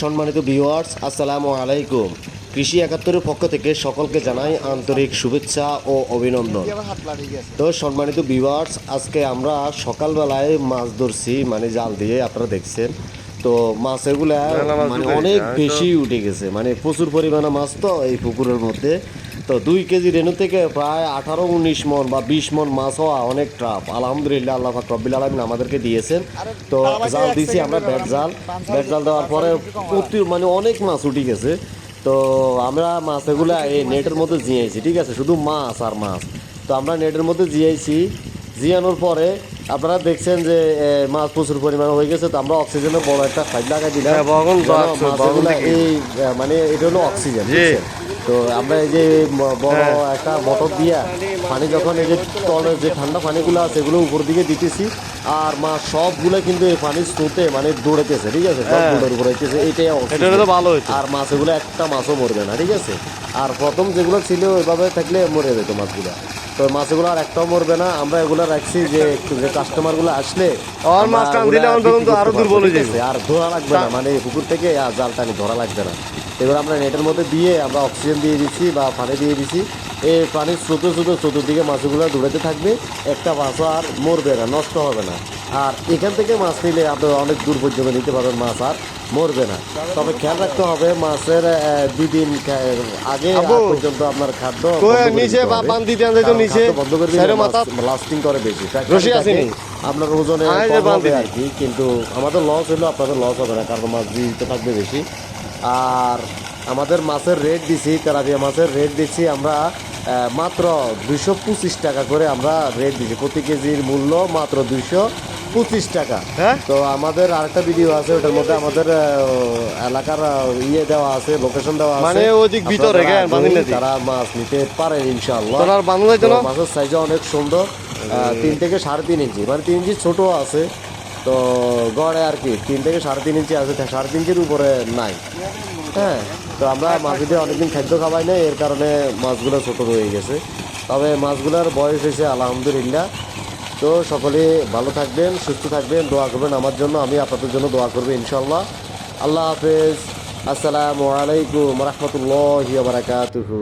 সম্মানিত ভিউয়ার্স আসসালামু আলাইকুম। কৃষি একাত্তরের পক্ষ থেকে সকলকে জানাই আন্তরিক শুভেচ্ছা ও অভিনন্দন। তো সম্মানিত ভিউয়ার্স আজকে আমরা সকালবেলায় মাছ ধরছি মানে জাল দিয়ে আপনারা দেখছেন। তো মাছ এগুলা মানে অনেক বেশি উঠে গেছে। মানে প্রচুর পরিমাণে মাছ তো এই পুকুরের মধ্যে। তো দুই কেজি রেণু থেকে প্রায় আঠারো উনিশ মন বা বিশ মন মাছ হওয়া অনেক ট্রাপ আলহামদুলিল্লাহ আল্লাহ ফাক রব্বিল আলমিন আমাদেরকে দিয়েছেন। তো জাল দিয়েছি আমরা ব্যাট জাল। ব্যাট জাল দেওয়ার পরে প্রচুর মানে অনেক মাছ উঠে গেছে। তো আমরা মাছ এগুলা এই নেটের মধ্যে জিয়েছি ঠিক আছে? শুধু মাছ আর মাছ। তো আমরা নেটের মধ্যে জিয়েছি জিয়ানোর পরে আপনারা দেখছেন যে মাছ প্রচুর পরিমাণে হয়ে গেছে তো আমরা অক্সিজেনের বড় একটা ফাইল লাগাই দিলাম। হ্যাঁ, মাছগুলা। এই মানে এটা হলো অক্সিজেন তো আমরা এই যে ম- বড় হ্যাঁ। একটা মোটর দিয়া পানি যখন এই যে তলের যে ঠান্ডা পানিগুলো আছে এগুলো উপর দিকে দিতেছি আর মাছ সবগুলো কিন্তু এই পানির স্রোতে মানে দৌড়াইতেছে ঠিক আছে? সব হ্যাঁ। উপর হইতেছে তো ভালো আর মাছ এগুলো একটা মাছও মরবে না ঠিক আছে? আর প্রথম যেগুলো ছিল ওইভাবে থাকলে মরে যেত মাছগুলো। তো মাছগুলো আর একটাও মরবে না। আমরা এগুলো রাখছি যে যে কাস্টমারগুলো আসলে আর আমরা মাছ টান দিলে অন্তত আরও দুর্বল হয়ে যাবে। আর ধরা লাগবে না মানে পুকুর থেকে আর জাল টানি ধরা লাগবে না। এগুলো আমরা নেটের মধ্যে দিয়ে আমরা অক্সিজেন দিয়ে দিচ্ছি বা পানি দিয়ে দিচ্ছি। এই পানির স্রোতে স্রোতে চতুর্দিকে মাছগুলো দৌড়াতে থাকবে একটা মাছও আর মরবে না নষ্ট হবে না। আর এখান থেকে মাছ নিলে আপনি অনেক দূর পর্যন্ত নিতে পারবেন মাছ আর মরবে না। তবে খেয়াল রাখতে হবে মাছের আহ, দুই দিন আগে পর্যন্ত আপনার খাদ্য নিচে বা পান দিতে তো নিচে, বন্ধ করে লাস্টিং করে বেশি। রশি আসেনি? আপনার ওজনে হবে আর কি কিন্তু আমাদের লস হলো আপনাদের লস হবে না কারণ মাছ দিতে থাকবে বেশি। আর আমাদের মাছের রেট দিছি তেলাপিয়া মাছের রেট দিচ্ছি আমরা মাত্র দুইশো পঁচিশ টাকা করে আমরা রেট দিচ্ছি প্রতি কেজির মূল্য মাত্র দুইশো পঁচিশ টাকা। হ্যাঁ? তো আমাদের আরেকটা ভিডিও আছে ওটার মধ্যে আমাদের এলাকার ইয়ে দেওয়া আছে লোকেশন দেওয়া আছে। মানে ওদিক ভিতরে। তারা মাছ নিতে পারেন ইনশাআল্লাহ। তো মাছের সাইজও অনেক সুন্দর। তিন থেকে সাড়ে তিন ইঞ্চি। মানে তিন ইঞ্চি ছোট আছে। তো গড়ে আর কি তিন থেকে সাড়ে তিন ইঞ্চি আছে। সাড়ে তিন ইঞ্চির উপরে নাই। হ্যাঁ তো আমরা মাছগুলো অনেকদিন খাদ্য খাওয়াই না এর কারণে মাছগুলো ছোট রয়ে গেছে। তবে মাছগুলোর বয়স হয়েছে আলহামদুলিল্লাহ। তো সকলে ভালো থাকবেন, সুস্থ থাকবেন, দোয়া করবেন আমার জন্য, আমি আপনাদের জন্য দোয়া করব ইনশাল্লাহ আল্লাহ হাফেজ। আসসালামু আলাইকুম রহমতুল্লাহ বারাকাতুহু।